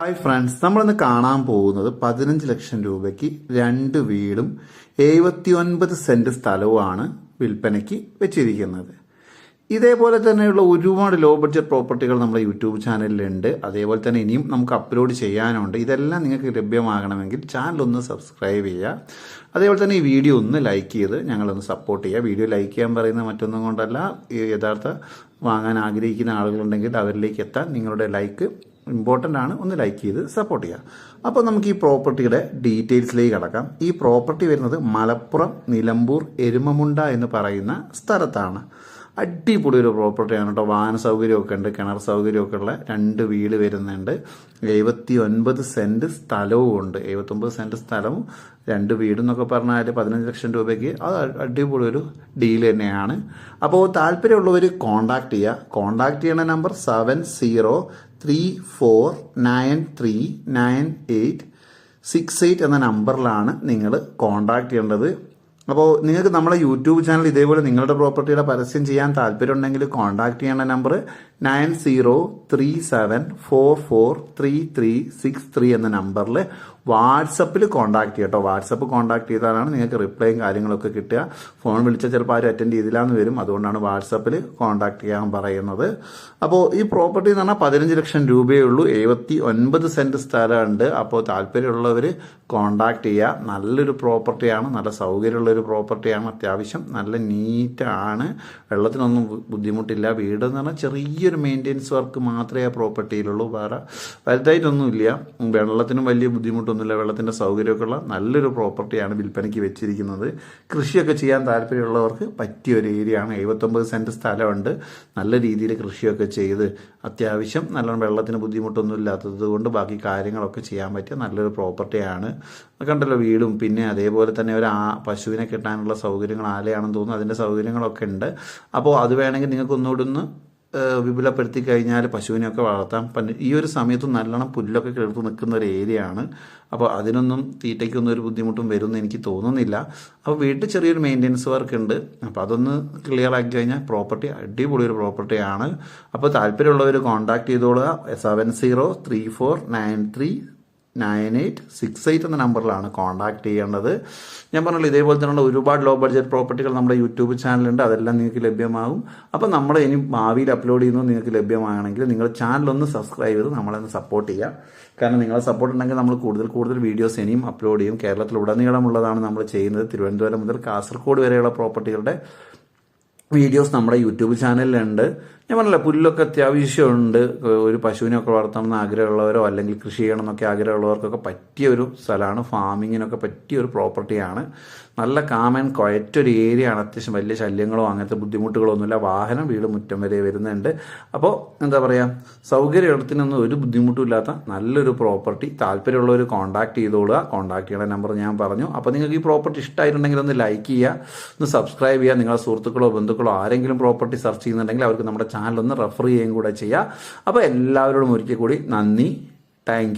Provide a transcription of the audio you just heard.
Hi friends നമ്മളിന്ന് കാണാൻ പോകുന്നത് പതിനഞ്ച് ലക്ഷം രൂപയ്ക്ക് രണ്ട് വീടും എഴുപത്തി ഒൻപത് സെന്റ് സ്ഥലവുമാണ് വിൽപ്പനയ്ക്ക് വെച്ചിരിക്കുന്നത്. ഇതേപോലെ തന്നെയുള്ള ഒരുപാട് ലോ ബഡ്ജറ്റ് പ്രോപ്പർട്ടികൾ നമ്മുടെ യൂട്യൂബ് ചാനലിലുണ്ട്. അതേപോലെ തന്നെ ഇനിയും നമുക്ക് അപ്ലോഡ് ചെയ്യാനുണ്ട്. ഇതെല്ലാം നിങ്ങൾക്ക് ലഭ്യമാകണമെങ്കിൽ ചാനൽ ഒന്ന് സബ്സ്ക്രൈബ് ചെയ്യുക. അതേപോലെ തന്നെ ഈ വീഡിയോ ഒന്ന് ലൈക്ക് ചെയ്ത് ഞങ്ങളൊന്ന് സപ്പോർട്ട് ചെയ്യുക. വീഡിയോ ലൈക്ക് ചെയ്യാൻ പറയുന്നത് മറ്റൊന്നും കൊണ്ടല്ല. യഥാർത്ഥ വാങ്ങാൻ ആഗ്രഹിക്കുന്ന ആളുകളുണ്ടെങ്കിൽ അവരിലേക്ക് എത്താൻ നിങ്ങളുടെ ലൈക്ക് ഇമ്പോർട്ടന്റ് ആണ് ഒന്ന് ലൈക്ക് ചെയ്ത് സപ്പോർട്ട് ചെയ്യുക. അപ്പോൾ നമുക്ക് ഈ പ്രോപ്പർട്ടിയുടെ ഡീറ്റെയിൽസിലേക്ക് കടക്കാം. ഈ പ്രോപ്പർട്ടി വരുന്നത് മലപ്പുറം നിലമ്പൂർ എരുമമുണ്ട എന്ന് പറയുന്ന സ്ഥലത്താണ്. അടിപൊളി ഒരു പ്രോപ്പർട്ടിയാണ് കേട്ടോ. വാഹന സൗകര്യമൊക്കെ ഉണ്ട് കിണർ സൗകര്യമൊക്കെ ഉള്ള രണ്ട് വീട് വരുന്നുണ്ട്. എഴുപത്തി ഒൻപത് സെന്റ് സ്ഥലവും ഉണ്ട്. എഴുപത്തൊമ്പത് സെന്റ് സ്ഥലവും രണ്ട് വീടും വീടെന്നൊക്കെ പറഞ്ഞാൽ പതിനഞ്ച് ലക്ഷം രൂപയ്ക്ക്. അത് അടിപൊളി ഒരു ഡീൽ തന്നെയാണ്. അപ്പോൾ താല്പര്യമുള്ളവർ കോൺടാക്ട് ചെയ്യുക. കോൺടാക്ട് ചെയ്യുന്ന number seven zero three four nine three nine eight six eight എന്ന നമ്പറിലാണ് നിങ്ങൾ കോൺടാക്ട് ചെയ്യേണ്ടത്. അപ്പോൾ നിങ്ങൾക്ക് നമ്മുടെ യൂട്യൂബ് ചാനൽ ഇതേപോലെ നിങ്ങളുടെ പ്രോപ്പർട്ടിയുടെ പരസ്യം ചെയ്യാൻ താല്പര്യമുണ്ടെങ്കിൽ കോൺടാക്ട് ചെയ്യേണ്ട number nine zero three seven four four three three six three എന്ന നമ്പറിൽ വാട്സപ്പിൽ കോൺടാക്ട് ചെയ്യട്ടോ വാട്സപ്പ് കോൺടാക്ട് ചെയ്താലാണ് നിങ്ങൾക്ക് റിപ്ലൈയും കാര്യങ്ങളൊക്കെ കിട്ടുക. ഫോൺ വിളിച്ചാൽ ചിലപ്പോൾ ആരും അറ്റൻഡ് ചെയ്തില്ലാന്ന് വരും. അതുകൊണ്ടാണ് വാട്സപ്പിൽ കോൺടാക്ട് ചെയ്യാൻ പറയുന്നത്. അപ്പോൾ ഈ പ്രോപ്പർട്ടി എന്ന് പറഞ്ഞാൽ പതിനഞ്ച് ലക്ഷം രൂപയേ ഉള്ളൂ. എഴുപത്തി ഒൻപത് സെന്റ് സ്ഥലമുണ്ട്. അപ്പോൾ താല്പര്യമുള്ളവർ കോൺടാക്ട് ചെയ്യുക നല്ലൊരു പ്രോപ്പർട്ടിയാണ്. നല്ല സൗകര്യമുള്ളൊരു പ്രോപ്പർട്ടിയാണ്. അത്യാവശ്യം നല്ല നീറ്റാണ്. വെള്ളത്തിനൊന്നും ബുദ്ധിമുട്ടില്ല. വീട് എന്ന് പറഞ്ഞാൽ ചെറിയൊരു മെയിന്റെനൻസ് വർക്ക് മാത്രമേ ആ പ്രോപ്പർട്ടിയിലുള്ളൂ വേറെ വലുതായിട്ടൊന്നുമില്ല. വെള്ളത്തിനും വലിയ ബുദ്ധിമുട്ടൊന്നുമില്ല. വെള്ളത്തിന്റെ സൗകര്യമൊക്കെ ഉള്ള നല്ലൊരു പ്രോപ്പർട്ടിയാണ് വിൽപ്പനയ്ക്ക് വെച്ചിരിക്കുന്നത്. കൃഷിയൊക്കെ ചെയ്യാൻ താല്പര്യമുള്ളവർക്ക് പറ്റിയ ഒരു ഏരിയ ആണ്. എഴുപത്തൊമ്പത് സെന്റ് സ്ഥലമുണ്ട്. നല്ല രീതിയിൽ കൃഷിയൊക്കെ ചെയ്ത് അത്യാവശ്യം നല്ലോണം വെള്ളത്തിന് ബുദ്ധിമുട്ടൊന്നും ഇല്ലാത്തത് കൊണ്ട് ബാക്കി കാര്യങ്ങളൊക്കെ ചെയ്യാൻ പറ്റിയ നല്ലൊരു പ്രോപ്പർട്ടിയാണ് കണ്ടല്ലോ വീടും. പിന്നെ അതേപോലെ തന്നെ ഒരു ആ പശുവിനെ കിട്ടാനുള്ള സൗകര്യങ്ങൾ ആലയാണെന്ന് തോന്നുന്നു. അതിന്റെ സൗകര്യങ്ങളൊക്കെ ഉണ്ട്. അപ്പോൾ അത് വേണമെങ്കിൽ നിങ്ങൾക്ക് ഒന്നുകൂടി ഒന്ന് വിപുലപ്പെടുത്തി കഴിഞ്ഞാൽ പശുവിനെയൊക്കെ വളർത്താം. പണ്ട് ഈ ഒരു സമയത്ത് നല്ലോണം പുല്ലൊക്കെ കിളർത്ത് നിൽക്കുന്ന ഒരു ഏരിയ ആണ് അപ്പോൾ അതിനൊന്നും തീറ്റയ്ക്കൊന്നും ഒരു ബുദ്ധിമുട്ടും വരുമെന്ന് എനിക്ക് തോന്നുന്നില്ല. അപ്പോൾ വീട്ടിൽ ചെറിയൊരു മെയിന്റെനൻസ് വർക്ക് ഉണ്ട്. അപ്പോൾ അതൊന്ന് ക്ലിയർ ആക്കി കഴിഞ്ഞാൽ പ്രോപ്പർട്ടി അടിപൊളി ഒരു പ്രോപ്പർട്ടിയാണ് അപ്പോൾ താല്പര്യമുള്ളവർ contact ചെയ്തോളുക. Seven zero three four nine three nine eight six eight എന്ന നമ്പറിലാണ് കോൺടാക്ട് ചെയ്യേണ്ടത്. ഞാൻ പറഞ്ഞല്ലോ ഇതേപോലെ തന്നെയുള്ള ഒരുപാട് ലോ ബഡ്ജറ്റ് പ്രോപ്പർട്ടികൾ നമ്മുടെ യൂട്യൂബ് ചാനലുണ്ട് അതെല്ലാം നിങ്ങൾക്ക് ലഭ്യമാകും. അപ്പോൾ നമ്മൾ ഇനി ഭാവിയിൽ അപ്ലോഡ് ചെയ്യുന്നത് നിങ്ങൾക്ക് ലഭ്യമാകണമെങ്കിൽ നിങ്ങൾ ചാനലൊന്ന് സബ്സ്ക്രൈബ് ചെയ്ത് നമ്മളൊന്ന് സപ്പോർട്ട് ചെയ്യുക. കാരണം നിങ്ങളെ സപ്പോർട്ട് ഉണ്ടെങ്കിൽ നമ്മൾ കൂടുതൽ കൂടുതൽ വീഡിയോസ് ഇനിയും അപ്ലോഡ് ചെയ്യും. കേരളത്തിൽ ഉടനീളമുള്ളതാണ് നമ്മൾ ചെയ്യുന്നത്. തിരുവനന്തപുരം മുതൽ കാസർഗോഡ് വരെയുള്ള പ്രോപ്പർട്ടികളുടെ വീഡിയോസ് നമ്മുടെ യൂട്യൂബ് ചാനലിലുണ്ട്. ഞാൻ പറഞ്ഞില്ല പുല്ലൊക്കെ അത്യാവശ്യമുണ്ട്. ഒരു പശുവിനൊക്കെ വളർത്തണം എന്ന് ആഗ്രഹമുള്ളവരോ അല്ലെങ്കിൽ കൃഷി ചെയ്യണം എന്നൊക്കെ ആഗ്രഹമുള്ളവർക്കൊക്കെ പറ്റിയ ഒരു സ്ഥലമാണ്. ഫാമിങ്ങിനൊക്കെ പറ്റിയ ഒരു പ്രോപ്പർട്ടിയാണ്. നല്ല കാമൻ ക്വയറ്റ് ഒരു ഏരിയ ആണ് അത്യാവശ്യം വലിയ ശല്യങ്ങളോ അങ്ങനത്തെ ബുദ്ധിമുട്ടുകളോ ഒന്നുമില്ല വാഹനം വീട് മുറ്റം വരെ വരുന്നുണ്ട്. അപ്പോൾ എന്താ പറയുക സൗകര്യത്തിനൊന്നും ഒരു ബുദ്ധിമുട്ടും ഇല്ലാത്ത നല്ലൊരു പ്രോപ്പർട്ടി. താല്പര്യമുള്ളവർ കോൺടാക്ട് ചെയ്തോളുക. കോൺടാക്ട് ചെയ്യണ നമ്പർ ഞാൻ പറഞ്ഞു. അപ്പോൾ നിങ്ങൾക്ക് ഈ പ്രോപ്പർട്ടി ഇഷ്ടമായിട്ടുണ്ടെങ്കിൽ ഒന്ന് ലൈക്ക് ചെയ്യുക ഒന്ന് സബ്സ്ക്രൈബ് ചെയ്യുക. നിങ്ങളുടെ സുഹൃത്തുക്കളോ ബന്ധുക്കളോ ആരെങ്കിലും പ്രോപ്പർട്ടി സെർച്ച് ചെയ്യുന്നുണ്ടെങ്കിൽ അവർക്ക് നമ്മുടെ ചാനൽ ഒന്ന് റെഫർ ചെയ്യുകയും കൂടെ ചെയ്യുക അപ്പോൾ എല്ലാവരോടും ഒരിക്കൽ കൂടി നന്ദി. താങ്ക്